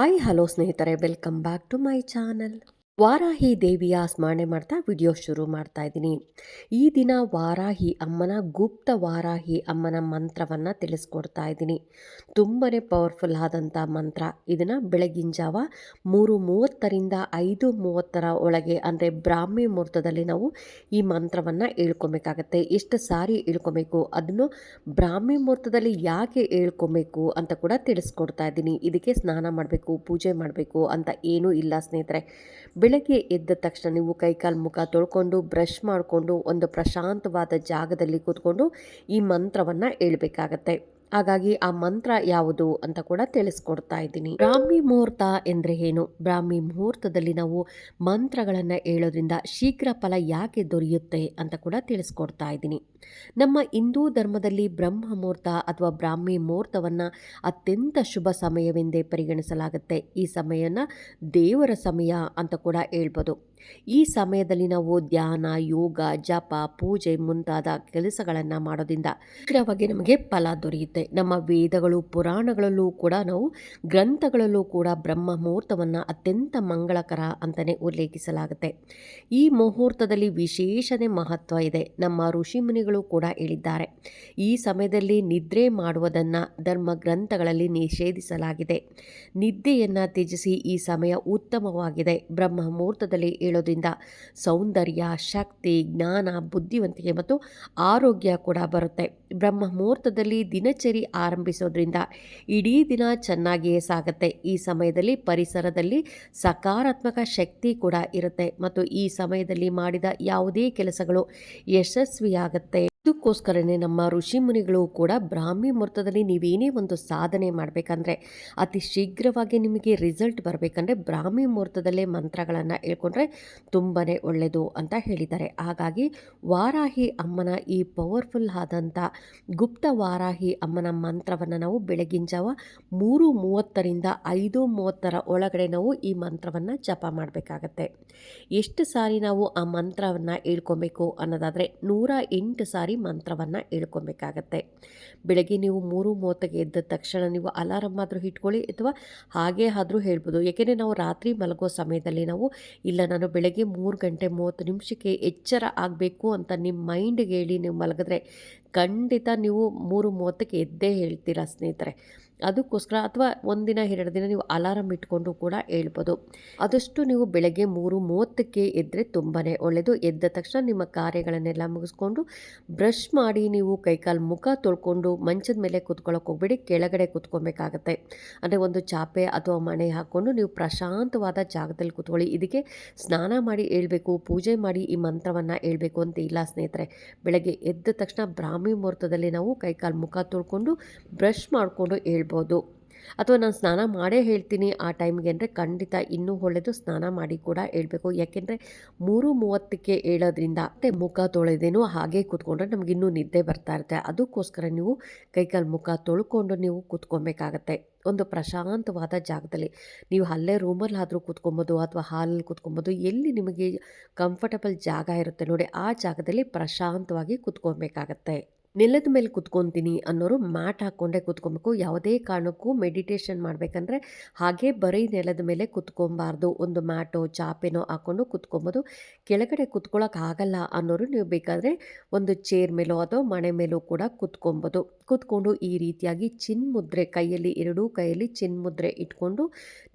hi hello ಸ್ನೇಹಿತರೆ welcome back to my channel Varahi ದೇವಿಯ ಸ್ಮರಣೆ ಮಾಡ್ತಾ ವಿಡಿಯೋ ಶುರು ಮಾಡ್ತಾ ಇದ್ದೀನಿ ಈ ದಿನ ವಾರಾಹಿ ಅಮ್ಮನ ಗುಪ್ತ ವಾರಾಹಿ ಅಮ್ಮನ ಮಂತ್ರವನ್ನು ತಿಳಿಸ್ಕೊಡ್ತಾ ಇದ್ದೀನಿ ತುಂಬನೇ ಪವರ್ಫುಲ್ ಆದಂಥ ಮಂತ್ರ ಇದನ್ನು ಬೆಳಗಿನ ಜಾವ ಮೂರು ಮೂವತ್ತರಿಂದ ಐದು ಮೂವತ್ತರ ಒಳಗೆ ಅಂದರೆ ಬ್ರಾಹ್ಮಿ ಮುಹೂರ್ತದಲ್ಲಿ ನಾವು ಈ ಮಂತ್ರವನ್ನು ಹೇಳ್ಕೊಬೇಕಾಗತ್ತೆ ಎಷ್ಟು ಸಾರಿ ಹೇಳ್ಕೊಬೇಕು ಅದನ್ನು ಬ್ರಾಹ್ಮಿ ಮುಹೂರ್ತದಲ್ಲಿ ಯಾಕೆ ಹೇಳ್ಕೊಬೇಕು ಅಂತ ಕೂಡ ತಿಳಿಸ್ಕೊಡ್ತಾ ಇದ್ದೀನಿ ಇದಕ್ಕೆ ಸ್ನಾನ ಮಾಡಬೇಕು ಪೂಜೆ ಮಾಡಬೇಕು ಅಂತ ಏನೂ ಇಲ್ಲ ಸ್ನೇಹಿತರೆ ಬೆಳಗ್ಗೆ ಎದ್ದ ತಕ್ಷಣ ನೀವು ಕೈಕಾಲು ಮುಖ ತೊಳ್ಕೊಂಡು ಬ್ರಷ್ ಮಾಡಿಕೊಂಡು ಒಂದು ಪ್ರಶಾಂತವಾದ ಜಾಗದಲ್ಲಿ ಕೂತ್ಕೊಂಡು ಈ ಮಂತ್ರವನ್ನು ಹೇಳಬೇಕಾಗತ್ತೆ ಹಾಗಾಗಿ ಆ ಮಂತ್ರ ಯಾವುದು ಅಂತ ಕೂಡ ತಿಳಿಸ್ಕೊಡ್ತಾ ಇದ್ದೀನಿ ಬ್ರಾಹ್ಮಿ ಮುಹೂರ್ತ ಎಂದರೆ ಏನು ಬ್ರಾಹ್ಮಿ ಮುಹೂರ್ತದಲ್ಲಿ ನಾವು ಮಂತ್ರಗಳನ್ನು ಹೇಳೋದ್ರಿಂದ ಶೀಘ್ರ ಫಲ ಯಾಕೆ ದೊರೆಯುತ್ತೆ ಅಂತ ಕೂಡ ತಿಳಿಸ್ಕೊಡ್ತಾ ಇದ್ದೀನಿ ನಮ್ಮ ಹಿಂದೂ ಧರ್ಮದಲ್ಲಿ ಬ್ರಹ್ಮ ಮುಹೂರ್ತ ಅಥವಾ ಬ್ರಾಹ್ಮಿ ಮುಹೂರ್ತವನ್ನು ಅತ್ಯಂತ ಶುಭ ಸಮಯವೆಂದೇ ಪರಿಗಣಿಸಲಾಗುತ್ತೆ ಈ ಸಮಯನ ದೇವರ ಸಮಯ ಅಂತ ಕೂಡ ಹೇಳ್ಬೋದು ಈ ಸಮಯದಲ್ಲಿ ನಾವು ಧ್ಯಾನ ಯೋಗ ಜಪ ಪೂಜೆ ಮುಂತಾದ ಕೆಲಸಗಳನ್ನು ಮಾಡೋದ್ರಿಂದ ಶೀಘ್ರವಾಗಿ ನಮಗೆ ಫಲ ದೊರೆಯುತ್ತೆ ನಮ್ಮ ವೇದಗಳು ಪುರಾಣಗಳಲ್ಲೂ ಕೂಡ ನಾವು ಗ್ರಂಥಗಳಲ್ಲೂ ಕೂಡ ಬ್ರಹ್ಮ ಮುಹೂರ್ತವನ್ನು ಅತ್ಯಂತ ಮಂಗಳಕರ ಅಂತಲೇ ಉಲ್ಲೇಖಿಸಲಾಗುತ್ತೆ ಈ ಮುಹೂರ್ತದಲ್ಲಿ ವಿಶೇಷನೆ ಮಹತ್ವ ಇದೆ ನಮ್ಮ ಋಷಿಮುನಿಗಳು ಕೂಡ ಹೇಳಿದ್ದಾರೆ ಈ ಸಮಯದಲ್ಲಿ ನಿದ್ರೆ ಮಾಡುವುದನ್ನು ಧರ್ಮ ಗ್ರಂಥಗಳಲ್ಲಿ ನಿಷೇಧಿಸಲಾಗಿದೆ ನಿದ್ದೆಯನ್ನು ತ್ಯಜಿಸಿ ಈ ಸಮಯ ಉತ್ತಮವಾಗಿದೆ ಬ್ರಹ್ಮ ಮುಹೂರ್ತದಲ್ಲಿ ಕೇಳೋದ್ರಿಂದ ಸೌಂದರ್ಯ ಶಕ್ತಿ ಜ್ಞಾನ ಬುದ್ಧಿವಂತಿಕೆ ಮತ್ತು ಆರೋಗ್ಯ ಕೂಡ ಬರುತ್ತೆ ಬ್ರಹ್ಮ ಮುಹೂರ್ತದಲ್ಲಿ ದಿನಚರಿ ಆರಂಭಿಸೋದ್ರಿಂದ ಇಡೀ ದಿನ ಚೆನ್ನಾಗಿಯೇ ಸಾಗುತ್ತೆ ಈ ಸಮಯದಲ್ಲಿ ಪರಿಸರದಲ್ಲಿ ಸಕಾರಾತ್ಮಕ ಶಕ್ತಿ ಕೂಡ ಇರುತ್ತೆ ಮತ್ತು ಈ ಸಮಯದಲ್ಲಿ ಮಾಡಿದ ಯಾವುದೇ ಕೆಲಸಗಳು ಯಶಸ್ವಿಯಾಗುತ್ತೆ ಇದಕ್ಕೋಸ್ಕರನೇ ನಮ್ಮ ಋಷಿ ಮುನಿಗಳು ಕೂಡ ಬ್ರಾಹ್ಮಿ ಮುಹೂರ್ತದಲ್ಲಿ ನೀವೇನೇ ಒಂದು ಸಾಧನೆ ಮಾಡಬೇಕಂದ್ರೆ ಅತಿ ಶೀಘ್ರವಾಗಿ ನಿಮಗೆ ರಿಸಲ್ಟ್ ಬರಬೇಕಂದ್ರೆ ಬ್ರಾಹ್ಮಿ ಮುಹೂರ್ತದಲ್ಲೇ ಮಂತ್ರಗಳನ್ನು ಹೇಳ್ಕೊಂಡ್ರೆ ತುಂಬಾ ಒಳ್ಳೆಯದು ಅಂತ ಹೇಳಿದ್ದಾರೆ ಹಾಗಾಗಿ ವಾರಾಹಿ ಅಮ್ಮನ ಈ ಪವರ್ಫುಲ್ ಆದಂಥ ಗುಪ್ತ ವಾರಾಹಿ ಅಮ್ಮನ ಮಂತ್ರವನ್ನು ನಾವು ಬೆಳಗಿನ ಜಾವ ಮೂರು ಮೂವತ್ತರಿಂದ ಐದು ಮೂವತ್ತರ ಒಳಗಡೆ ನಾವು ಈ ಮಂತ್ರವನ್ನು ಜಪ ಮಾಡಬೇಕಾಗತ್ತೆ ಎಷ್ಟು ಸಾರಿ ನಾವು ಆ ಮಂತ್ರವನ್ನು ಹೇಳ್ಕೊಬೇಕು ಅನ್ನೋದಾದರೆ ನೂರ ಎಂಟು ಸಾರಿ ಬಾರಿ ಮಂತ್ರವನ್ನು ಹೇಳ್ಕೊಬೇಕಾಗತ್ತೆ ಬೆಳಗ್ಗೆ ನೀವು ಮೂರು ಮೂವತ್ತಿಗೆ ಎದ್ದ ತಕ್ಷಣ ನೀವು ಅಲಾರಮ್ ಆದರೂ ಇಟ್ಕೊಳ್ಳಿ ಅಥವಾ ಹಾಗೇ ಆದರೂ ಹೇಳ್ಬೋದು ಏಕೆಂದರೆ ನಾವು ರಾತ್ರಿ ಮಲಗೋ ಸಮಯದಲ್ಲಿ ನಾವು ಇಲ್ಲ ನಾನು ಬೆಳಗ್ಗೆ ಮೂರು ಗಂಟೆ ಮೂವತ್ತು ನಿಮಿಷಕ್ಕೆ ಎಚ್ಚರ ಆಗಬೇಕು ಅಂತ ನಿಮ್ಮ ಮೈಂಡ್ಗೆ ಹೇಳಿ ನೀವು ಮಲಗಿದ್ರೆ ಖಂಡಿತ ನೀವು ಮೂರು ಮೂವತ್ತಕ್ಕೆ ಎದ್ದೇ ಹೇಳ್ತೀರಾ ಸ್ನೇಹಿತರೆ ಅದಕ್ಕೋಸ್ಕರ ಅಥವಾ ಒಂದಿನ ಎರಡು ದಿನ ನೀವು ಅಲಾರಂ ಇಟ್ಕೊಂಡು ಕೂಡ ಹೇಳ್ಬೋದು ಆದಷ್ಟು ನೀವು ಬೆಳಗ್ಗೆ ಮೂರು ಮೂವತ್ತಕ್ಕೆ ಎದ್ದರೆ ತುಂಬಾ ಒಳ್ಳೆಯದು ಎದ್ದ ತಕ್ಷಣ ನಿಮ್ಮ ಕಾರ್ಯಗಳನ್ನೆಲ್ಲ ಮುಗಿಸ್ಕೊಂಡು ಬ್ರಷ್ ಮಾಡಿ ನೀವು ಕೈಕಾಲು ಮುಖ ತೊಳ್ಕೊಂಡು ಮಂಚದ ಮೇಲೆ ಕೂತ್ಕೊಳ್ಳೋಕೆ ಹೋಗ್ಬೇಡಿ ಕೆಳಗಡೆ ಕೂತ್ಕೊಬೇಕಾಗತ್ತೆ ಅಂದರೆ ಒಂದು ಚಾಪೆ ಅಥವಾ ಮಣೆ ಹಾಕ್ಕೊಂಡು ನೀವು ಪ್ರಶಾಂತವಾದ ಜಾಗದಲ್ಲಿ ಕೂತ್ಕೊಳ್ಳಿ ಇದಕ್ಕೆ ಸ್ನಾನ ಮಾಡಿ ಹೇಳಬೇಕು ಪೂಜೆ ಮಾಡಿ ಈ ಮಂತ್ರವನ್ನು ಹೇಳಬೇಕು ಅಂತ ಇಲ್ಲ ಸ್ನೇಹಿತರೆ ಬೆಳಗ್ಗೆ ಎದ್ದ ತಕ್ಷಣ ಬ್ರಾಹ್ಮಿ ಮುಹೂರ್ತದಲ್ಲಿ ನಾವು ಕೈಕಾಲು ಮುಖ ತೊಳ್ಕೊಂಡು ಬ್ರಷ್ ಮಾಡಿಕೊಂಡು ಹೇಳ್ಬೋದು ಹೇಳ್ಬೋದು ಅಥವಾ ನಾನು ಸ್ನಾನ ಮಾಡೇ ಹೇಳ್ತೀನಿ ಆ ಟೈಮ್ಗೆ ಅಂದರೆ ಖಂಡಿತ ಇನ್ನೂ ಒಳ್ಳೆಯದು ಸ್ನಾನ ಮಾಡಿ ಕೂಡ ಹೇಳಬೇಕು ಯಾಕೆಂದರೆ ಮೂರು ಮೂವತ್ತಕ್ಕೆ ಹೇಳೋದ್ರಿಂದ ಮತ್ತೆ ಮುಖ ತೊಳೆದೇನೋ ಹಾಗೆ ಕೂತ್ಕೊಂಡ್ರೆ ನಮ್ಗೆ ಇನ್ನೂ ನಿದ್ದೆ ಬರ್ತಾ ಇರುತ್ತೆ ಅದಕ್ಕೋಸ್ಕರ ನೀವು ಕೈಕಾಲು ಮುಖ ತೊಳ್ಕೊಂಡು ನೀವು ಕೂತ್ಕೊಬೇಕಾಗತ್ತೆ ಒಂದು ಪ್ರಶಾಂತವಾದ ಜಾಗದಲ್ಲಿ ನೀವು ಅಲ್ಲೇ ರೂಮಲ್ಲಿ ಆದರೂ ಕೂತ್ಕೊಬೋದು ಅಥವಾ ಹಾಲಲ್ಲಿ ಕೂತ್ಕೊಬೋದು ಎಲ್ಲಿ ನಿಮಗೆ ಕಂಫರ್ಟಬಲ್ ಜಾಗ ಇರುತ್ತೆ ನೋಡಿ ಆ ಜಾಗದಲ್ಲಿ ಪ್ರಶಾಂತವಾಗಿ ಕೂತ್ಕೊಬೇಕಾಗತ್ತೆ ನೆಲದ ಮೇಲೆ ಕುತ್ಕೊತೀನಿ ಅನ್ನೋರು ಮ್ಯಾಟ್ ಹಾಕ್ಕೊಂಡೇ ಕುತ್ಕೊಬೇಕು ಯಾವುದೇ ಕಾರಣಕ್ಕೂ ಮೆಡಿಟೇಷನ್ ಮಾಡಬೇಕಂದ್ರೆ ಹಾಗೆ ಬರೀ ನೆಲದ ಮೇಲೆ ಕುತ್ಕೊಬಾರ್ದು ಒಂದು ಮ್ಯಾಟೋ ಚಾಪೆನೋ ಹಾಕ್ಕೊಂಡು ಕುತ್ಕೊಬೋದು ಕೆಳಗಡೆ ಕುತ್ಕೊಳ್ಳೋಕೆ ಆಗಲ್ಲ ಅನ್ನೋರು ನೀವು ಬೇಕಾದರೆ ಒಂದು ಚೇರ್ ಮೇಲೋ ಅಥವಾ ಮಣೆ ಮೇಲೋ ಕೂಡ ಕುತ್ಕೊಬೋದು ಕುತ್ಕೊಂಡು ಈ ರೀತಿಯಾಗಿ ಮುದ್ರೆ ಕೈಯಲ್ಲಿ ಎರಡೂ ಕೈಯಲ್ಲಿ ಮುದ್ರೆ ಇಟ್ಕೊಂಡು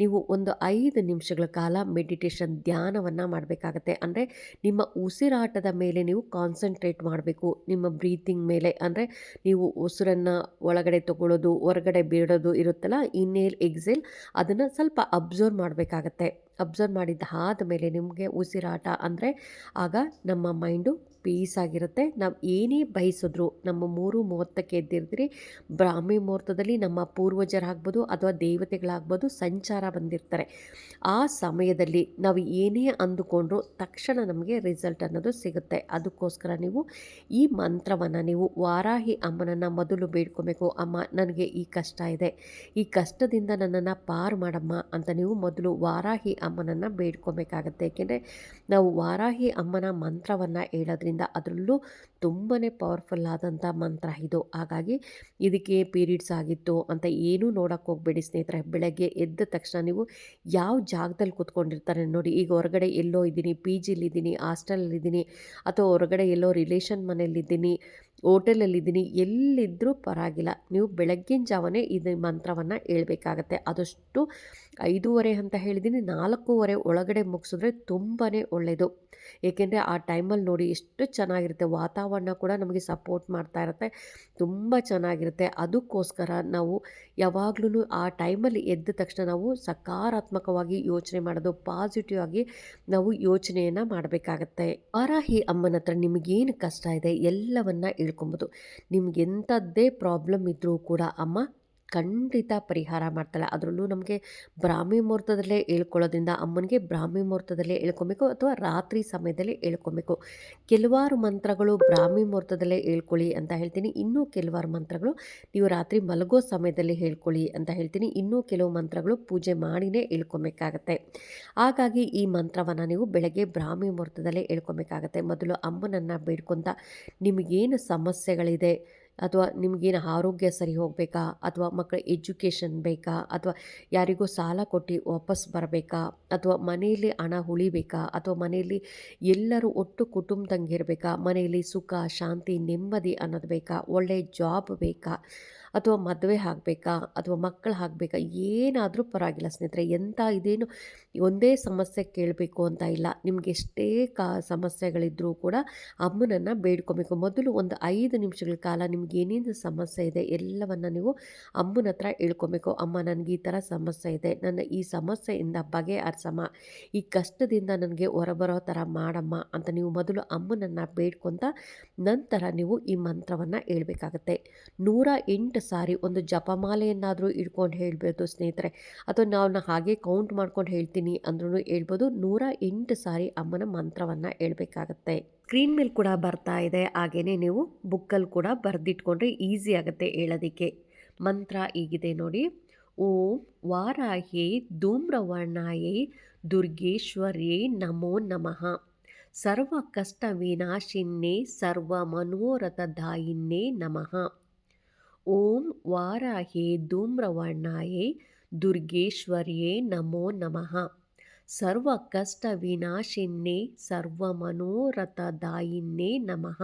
ನೀವು ಒಂದು ಐದು ನಿಮಿಷಗಳ ಕಾಲ ಮೆಡಿಟೇಷನ್ ಧ್ಯಾನವನ್ನು ಮಾಡಬೇಕಾಗತ್ತೆ ಅಂದರೆ ನಿಮ್ಮ ಉಸಿರಾಟದ ಮೇಲೆ ನೀವು ಕಾನ್ಸಂಟ್ರೇಟ್ ಮಾಡಬೇಕು ನಿಮ್ಮ ಬ್ರೀತಿಂಗ್ ಮೇಲೆ ಅಂದರೆ ನೀವು ಉಸಿರನ್ನು ಒಳಗಡೆ ತಗೊಳ್ಳೋದು ಹೊರಗಡೆ ಬೀಳೋದು ಇರುತ್ತಲ್ಲ ಇನ್ನೇಲ್ ಎಕ್ಸೇಲ್ ಅದನ್ನು ಸ್ವಲ್ಪ ಅಬ್ಸರ್ವ್ ಮಾಡಬೇಕಾಗತ್ತೆ ಅಬ್ಸರ್ವ್ ಮಾಡಿದ್ದಾದ ಮೇಲೆ ನಿಮಗೆ ಉಸಿರಾಟ ಅಂದರೆ ಆಗ ನಮ್ಮ ಮೈಂಡು ಪೀಸ್ ಆಗಿರುತ್ತೆ ನಾವು ಏನೇ ಬಯಸಿದ್ರು ನಮ್ಮ ಮೂರು ಮುಹೂರ್ತಕ್ಕೆ ಎದ್ದಿರ್ತೀರಿ ಬ್ರಾಹ್ಮಿ ಮುಹೂರ್ತದಲ್ಲಿ ನಮ್ಮ ಪೂರ್ವಜರಾಗ್ಬೋದು ಅಥವಾ ದೇವತೆಗಳಾಗ್ಬೋದು ಸಂಚಾರ ಬಂದಿರ್ತಾರೆ ಆ ಸಮಯದಲ್ಲಿ ನಾವು ಏನೇ ಅಂದುಕೊಂಡ್ರು ತಕ್ಷಣ ನಮಗೆ ರಿಸಲ್ಟ್ ಅನ್ನೋದು ಸಿಗುತ್ತೆ ಅದಕ್ಕೋಸ್ಕರ ನೀವು ಈ ಮಂತ್ರವನ್ನು ನೀವು ವಾರಾಹಿ ಅಮ್ಮನನ್ನು ಮೊದಲು ಬೇಡ್ಕೋಬೇಕು ಅಮ್ಮ ನನಗೆ ಈ ಕಷ್ಟ ಇದೆ ಈ ಕಷ್ಟದಿಂದ ನನ್ನನ್ನು ಪಾರು ಮಾಡಮ್ಮ ಅಂತ ನೀವು ಮೊದಲು ವಾರಾಹಿ ಅಮ್ಮನನ್ನು ಬೇಡ್ಕೋಬೇಕಾಗತ್ತೆ ಏಕೆಂದರೆ ನಾವು ವಾರಾಹಿ ಅಮ್ಮನ ಮಂತ್ರವನ್ನು ಹೇಳೋದ್ರಿಂದ ಆದ್ದರಿಂದ ಅದರಲ್ಲೂ ತುಂಬಾ ಪವರ್ಫುಲ್ ಆದಂಥ ಮಂತ್ರ ಇದು ಹಾಗಾಗಿ ಇದಕ್ಕೆ ಪೀರಿಯಡ್ಸ್ ಆಗಿತ್ತು ಅಂತ ಏನೂ ನೋಡೋಕೆ ಹೋಗಬೇಡಿ ಸ್ನೇಹಿತರೆ ಬೆಳಗ್ಗೆ ಎದ್ದ ತಕ್ಷಣ ನೀವು ಯಾವ ಜಾಗದಲ್ಲಿ ಕೂತ್ಕೊಂಡಿರ್ತಾರೆ ನೋಡಿ ಈಗ ಹೊರಗಡೆ ಎಲ್ಲೋ ಇದ್ದೀನಿ ಪಿ ಜಿಲಿದ್ದೀನಿ ಇದ್ದೀನಿ ಅಥವಾ ಹೊರಗಡೆ ಎಲ್ಲೋ ರಿಲೇಷನ್ ಮನೆಯಲ್ಲಿದ್ದೀನಿ ಓಟೆಲಲ್ಲಿದ್ದೀನಿ ಎಲ್ಲಿದ್ದರೂ ಪರವಾಗಿಲ್ಲ ನೀವು ಬೆಳಗ್ಗಿನ ಜಾವನೇ ಇದು ಮಂತ್ರವನ್ನು ಹೇಳ್ಬೇಕಾಗತ್ತೆ ಆದಷ್ಟು ಐದೂವರೆ ಅಂತ ಹೇಳಿದ್ದೀನಿ ನಾಲ್ಕೂವರೆ ಒಳಗಡೆ ಮುಗಿಸಿದ್ರೆ ತುಂಬಾ ಒಳ್ಳೆಯದು ಏಕೆಂದರೆ ಆ ಟೈಮಲ್ಲಿ ನೋಡಿ ಎಷ್ಟು ಚೆನ್ನಾಗಿರುತ್ತೆ ವಾತಾವರಣ ಕೂಡ ನಮಗೆ ಸಪೋರ್ಟ್ ಮಾಡ್ತಾ ಇರುತ್ತೆ ತುಂಬ ಚೆನ್ನಾಗಿರುತ್ತೆ ಅದಕ್ಕೋಸ್ಕರ ನಾವು ಯಾವಾಗಲೂ ಆ ಟೈಮಲ್ಲಿ ಎದ್ದ ತಕ್ಷಣ ನಾವು ಸಕಾರಾತ್ಮಕವಾಗಿ ಯೋಚನೆ ಮಾಡೋದು ಪಾಸಿಟಿವ್ ಆಗಿ ನಾವು ಯೋಚನೆಯನ್ನು ಮಾಡಬೇಕಾಗತ್ತೆ ವಾರಾಹಿ ಅಮ್ಮನ ಹತ್ರ ನಿಮಗೇನು ಕಷ್ಟ ಇದೆ ಎಲ್ಲವನ್ನು ಹೇಳ್ಕೊಬೋದು ನಿಮ್ಗೆ ಎಂಥದ್ದೇ ಪ್ರಾಬ್ಲಮ್ ಇದ್ದರೂ ಕೂಡ ಅಮ್ಮ ಖಂಡಿತ ಪರಿಹಾರ ಮಾಡ್ತಾಳೆ ಅದರಲ್ಲೂ ನಮಗೆ ಬ್ರಾಹ್ಮಿ ಮುಹೂರ್ತದಲ್ಲೇ ಹೇಳ್ಕೊಳ್ಳೋದ್ರಿಂದ ಅಮ್ಮನಿಗೆ ಬ್ರಾಹ್ಮಿ ಮುಹೂರ್ತದಲ್ಲೇ ಹೇಳ್ಕೊಬೇಕು ಅಥವಾ ರಾತ್ರಿ ಸಮಯದಲ್ಲಿ ಹೇಳ್ಕೊಬೇಕು ಕೆಲವಾರು ಮಂತ್ರಗಳು ಬ್ರಾಹ್ಮಿ ಮುಹೂರ್ತದಲ್ಲೇ ಹೇಳ್ಕೊಳ್ಳಿ ಅಂತ ಹೇಳ್ತೀನಿ ಇನ್ನೂ ಕೆಲವಾರು ಮಂತ್ರಗಳು ನೀವು ರಾತ್ರಿ ಮಲಗೋ ಸಮಯದಲ್ಲಿ ಹೇಳ್ಕೊಳ್ಳಿ ಅಂತ ಹೇಳ್ತೀನಿ ಇನ್ನೂ ಕೆಲವು ಮಂತ್ರಗಳು ಪೂಜೆ ಮಾಡಿನೇ ಹೇಳ್ಕೊಬೇಕಾಗತ್ತೆ ಹಾಗಾಗಿ ಈ ಮಂತ್ರವನ್ನು ನೀವು ಬೆಳಗ್ಗೆ ಬ್ರಾಹ್ಮಿ ಮುಹೂರ್ತದಲ್ಲೇ ಹೇಳ್ಕೊಬೇಕಾಗತ್ತೆ ಮೊದಲು ಅಮ್ಮನನ್ನು ಬೇಡ್ಕೊತ ನಿಮಗೇನು ಸಮಸ್ಯೆಗಳಿದೆ ಅಥವಾ ನಿಮಗೇನು ಆರೋಗ್ಯ ಸರಿ ಹೋಗಬೇಕಾ ಅಥವಾ ಮಕ್ಕಳ ಎಜುಕೇಷನ್ ಬೇಕಾ ಅಥವಾ ಯಾರಿಗೋ ಸಾಲ ಕೊಟ್ಟು ವಾಪಸ್ ಬರಬೇಕಾ ಅಥವಾ ಮನೆಯಲ್ಲಿ ಹಣ ಉಳಿಬೇಕಾ ಅಥವಾ ಮನೆಯಲ್ಲಿ ಎಲ್ಲರೂ ಒಟ್ಟು ಇರಬೇಕಾ ಮನೆಯಲ್ಲಿ ಸುಖ ಶಾಂತಿ ನೆಮ್ಮದಿ ಅನ್ನೋದು ಬೇಕಾ ಒಳ್ಳೆಯ ಜಾಬ್ ಬೇಕಾ ಅಥವಾ ಮದುವೆ ಆಗಬೇಕಾ ಅಥವಾ ಮಕ್ಕಳು ಆಗಬೇಕಾ ಏನಾದರೂ ಪರವಾಗಿಲ್ಲ ಸ್ನೇಹಿತರೆ ಎಂಥ ಇದೇನು ಒಂದೇ ಸಮಸ್ಯೆ ಕೇಳಬೇಕು ಅಂತ ಇಲ್ಲ ನಿಮಗೆ ಎಷ್ಟೇ ಕಾ ಸಮಸ್ಯೆಗಳಿದ್ರೂ ಕೂಡ ಅಮ್ಮನನ್ನು ಬೇಡ್ಕೊಬೇಕು ಮೊದಲು ಒಂದು ಐದು ನಿಮಿಷಗಳ ಕಾಲ ನಿಮ್ಮ ನಿಮ್ಗೆ ಏನೇನು ಸಮಸ್ಯೆ ಇದೆ ಎಲ್ಲವನ್ನು ನೀವು ಅಮ್ಮನ ಹತ್ರ ಹೇಳ್ಕೊಬೇಕು ಅಮ್ಮ ನನಗೆ ಈ ಥರ ಸಮಸ್ಯೆ ಇದೆ ನನ್ನ ಈ ಸಮಸ್ಯೆಯಿಂದ ಅರ್ಸಮ್ಮ ಈ ಕಷ್ಟದಿಂದ ನನಗೆ ಹೊರಬರೋ ಥರ ಮಾಡಮ್ಮ ಅಂತ ನೀವು ಮೊದಲು ಅಮ್ಮನನ್ನು ಬೇಡ್ಕೊಂತ ನಂತರ ನೀವು ಈ ಮಂತ್ರವನ್ನು ಹೇಳಬೇಕಾಗತ್ತೆ ನೂರ ಎಂಟು ಸಾರಿ ಒಂದು ಜಪಮಾಲೆಯನ್ನಾದರೂ ಇಟ್ಕೊಂಡು ಹೇಳ್ಬೋದು ಸ್ನೇಹಿತರೆ ಅಥವಾ ನಾವು ಹಾಗೆ ಕೌಂಟ್ ಮಾಡ್ಕೊಂಡು ಹೇಳ್ತೀನಿ ಅಂದ್ರೂ ಹೇಳ್ಬೋದು ನೂರ ಎಂಟು ಸಾರಿ ಅಮ್ಮನ ಮಂತ್ರವನ್ನು ಹೇಳಬೇಕಾಗತ್ತೆ ಸ್ಕ್ರೀನ್ ಮೇಲೆ ಕೂಡ ಬರ್ತಾ ಇದೆ ಹಾಗೆಯೇ ನೀವು ಬುಕ್ಕಲ್ಲಿ ಕೂಡ ಬರೆದಿಟ್ಕೊಂಡ್ರೆ ಈಸಿ ಆಗುತ್ತೆ ಹೇಳೋದಕ್ಕೆ ಮಂತ್ರ ಈಗಿದೆ ನೋಡಿ ಓಂ ವಾರಾಹೇ ಧೂಮ್ರವರ್ಣಾಯೈ ದುರ್ಗೇಶ್ವರ್ಯೈ ನಮೋ ನಮಃ ಸರ್ವ ಕಷ್ಟ ವಿನಾಶಿನ್ನೇ ಸರ್ವ ದಾಯಿನ್ನೆ ನಮಃ ಓಂ ವಾರಾಹೇ ಧೂಮ್ರವರ್ಣಾಯೈ ದುರ್ಗೇಶ್ವರ್ಯೇ ನಮೋ ನಮಃ ಸರ್ವ ಕಷ್ಟ ಸರ್ವಕಷ್ಟವಿನಾಶಿನ್ನೇ ಮನೋರಥದಾಯಿನ್ನೇ ನಮಃ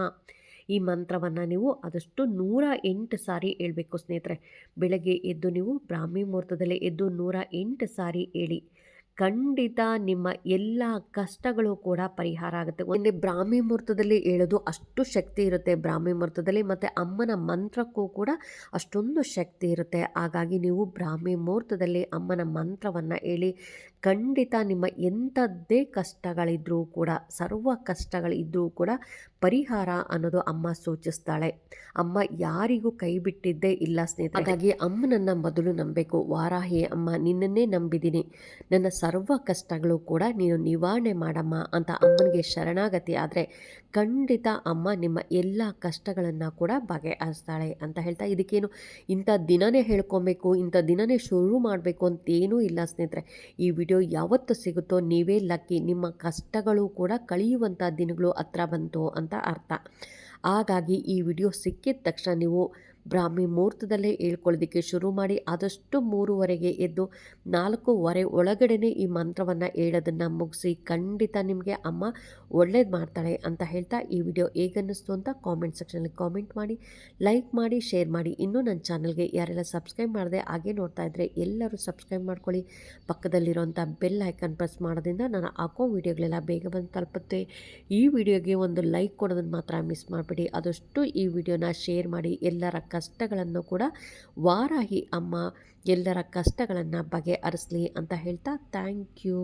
ಈ ಮಂತ್ರವನ್ನು ನೀವು ಆದಷ್ಟು ನೂರ ಎಂಟು ಸಾರಿ ಹೇಳಬೇಕು ಸ್ನೇಹಿತರೆ ಬೆಳಗ್ಗೆ ಎದ್ದು ನೀವು ಬ್ರಾಹ್ಮಿ ಮುಹೂರ್ತದಲ್ಲಿ ಎದ್ದು ನೂರ ಎಂಟು ಸಾರಿ ಹೇಳಿ ಖಂಡಿತ ನಿಮ್ಮ ಎಲ್ಲ ಕಷ್ಟಗಳು ಕೂಡ ಪರಿಹಾರ ಆಗುತ್ತೆ ಒಂದು ಬ್ರಾಹ್ಮಿ ಮುಹೂರ್ತದಲ್ಲಿ ಹೇಳೋದು ಅಷ್ಟು ಶಕ್ತಿ ಇರುತ್ತೆ ಬ್ರಾಹ್ಮಿ ಮುಹೂರ್ತದಲ್ಲಿ ಮತ್ತು ಅಮ್ಮನ ಮಂತ್ರಕ್ಕೂ ಕೂಡ ಅಷ್ಟೊಂದು ಶಕ್ತಿ ಇರುತ್ತೆ ಹಾಗಾಗಿ ನೀವು ಬ್ರಾಹ್ಮಿ ಮುಹೂರ್ತದಲ್ಲಿ ಅಮ್ಮನ ಮಂತ್ರವನ್ನು ಹೇಳಿ ಖಂಡಿತ ನಿಮ್ಮ ಎಂಥದ್ದೇ ಕಷ್ಟಗಳಿದ್ರೂ ಕೂಡ ಸರ್ವ ಕಷ್ಟಗಳಿದ್ರೂ ಕೂಡ ಪರಿಹಾರ ಅನ್ನೋದು ಅಮ್ಮ ಸೂಚಿಸ್ತಾಳೆ ಅಮ್ಮ ಯಾರಿಗೂ ಕೈ ಬಿಟ್ಟಿದ್ದೇ ಇಲ್ಲ ಸ್ನೇಹಿತ ಹಾಗಾಗಿ ಅಮ್ಮನನ್ನ ಮೊದಲು ನಂಬಬೇಕು ವಾರಾಹಿ ಅಮ್ಮ ನಿನ್ನನ್ನೇ ನಂಬಿದ್ದೀನಿ ನನ್ನ ಸರ್ವ ಕಷ್ಟಗಳು ಕೂಡ ನೀನು ನಿವಾರಣೆ ಮಾಡಮ್ಮ ಅಂತ ಅಮ್ಮನಿಗೆ ಶರಣಾಗತಿ ಆದರೆ ಖಂಡಿತ ಅಮ್ಮ ನಿಮ್ಮ ಎಲ್ಲ ಕಷ್ಟಗಳನ್ನು ಕೂಡ ಬಗೆಹರಿಸ್ತಾಳೆ ಅಂತ ಹೇಳ್ತಾ ಇದಕ್ಕೇನು ಇಂಥ ದಿನನೇ ಹೇಳ್ಕೊಬೇಕು ಇಂಥ ದಿನನೇ ಶುರು ಮಾಡಬೇಕು ಅಂತ ಇಲ್ಲ ಸ್ನೇಹಿತರೆ ಈ ವಿಡಿಯೋ ಯಾವತ್ತು ಸಿಗುತ್ತೋ ನೀವೇ ಲಕ್ಕಿ ನಿಮ್ಮ ಕಷ್ಟಗಳು ಕೂಡ ಕಳೆಯುವಂಥ ದಿನಗಳು ಹತ್ರ ಬಂತು ಅಂತ ಅರ್ಥ ಹಾಗಾಗಿ ಈ ವಿಡಿಯೋ ಸಿಕ್ಕಿದ ತಕ್ಷಣ ನೀವು ಬ್ರಾಹ್ಮಿ ಮುಹೂರ್ತದಲ್ಲೇ ಹೇಳ್ಕೊಳ್ಳೋದಕ್ಕೆ ಶುರು ಮಾಡಿ ಆದಷ್ಟು ಮೂರುವರೆಗೆ ಎದ್ದು ನಾಲ್ಕೂವರೆ ಒಳಗಡೆನೆ ಈ ಮಂತ್ರವನ್ನು ಹೇಳೋದನ್ನು ಮುಗಿಸಿ ಖಂಡಿತ ನಿಮಗೆ ಅಮ್ಮ ಒಳ್ಳೇದು ಮಾಡ್ತಾಳೆ ಅಂತ ಹೇಳ್ತಾ ಈ ವಿಡಿಯೋ ಹೇಗನ್ನಿಸ್ತು ಅಂತ ಕಾಮೆಂಟ್ ಸೆಕ್ಷನಲ್ಲಿ ಕಾಮೆಂಟ್ ಮಾಡಿ ಲೈಕ್ ಮಾಡಿ ಶೇರ್ ಮಾಡಿ ಇನ್ನೂ ನನ್ನ ಚಾನಲ್ಗೆ ಯಾರೆಲ್ಲ ಸಬ್ಸ್ಕ್ರೈಬ್ ಮಾಡಿದೆ ಹಾಗೆ ನೋಡ್ತಾ ಇದ್ದರೆ ಎಲ್ಲರೂ ಸಬ್ಸ್ಕ್ರೈಬ್ ಮಾಡ್ಕೊಳ್ಳಿ ಪಕ್ಕದಲ್ಲಿರುವಂಥ ಬೆಲ್ ಐಕನ್ ಪ್ರೆಸ್ ಮಾಡೋದ್ರಿಂದ ನಾನು ಹಾಕೋ ವಿಡಿಯೋಗಳೆಲ್ಲ ಬೇಗ ಬಂದು ತಲುಪುತ್ತೆ ಈ ವಿಡಿಯೋಗೆ ಒಂದು ಲೈಕ್ ಕೊಡೋದನ್ನು ಮಾತ್ರ ಮಿಸ್ ಮಾಡಿಬಿಡಿ ಅದಷ್ಟು ಈ ವಿಡಿಯೋನ ಶೇರ್ ಮಾಡಿ ಎಲ್ಲರ ಕಷ್ಟಗಳನ್ನು ಕೂಡ ವಾರಾಹಿ ಅಮ್ಮ ಎಲ್ಲರ ಕಷ್ಟಗಳನ್ನು ಬಗೆಹರಿಸಲಿ ಅಂತ ಹೇಳ್ತಾ ಥ್ಯಾಂಕ್ ಯು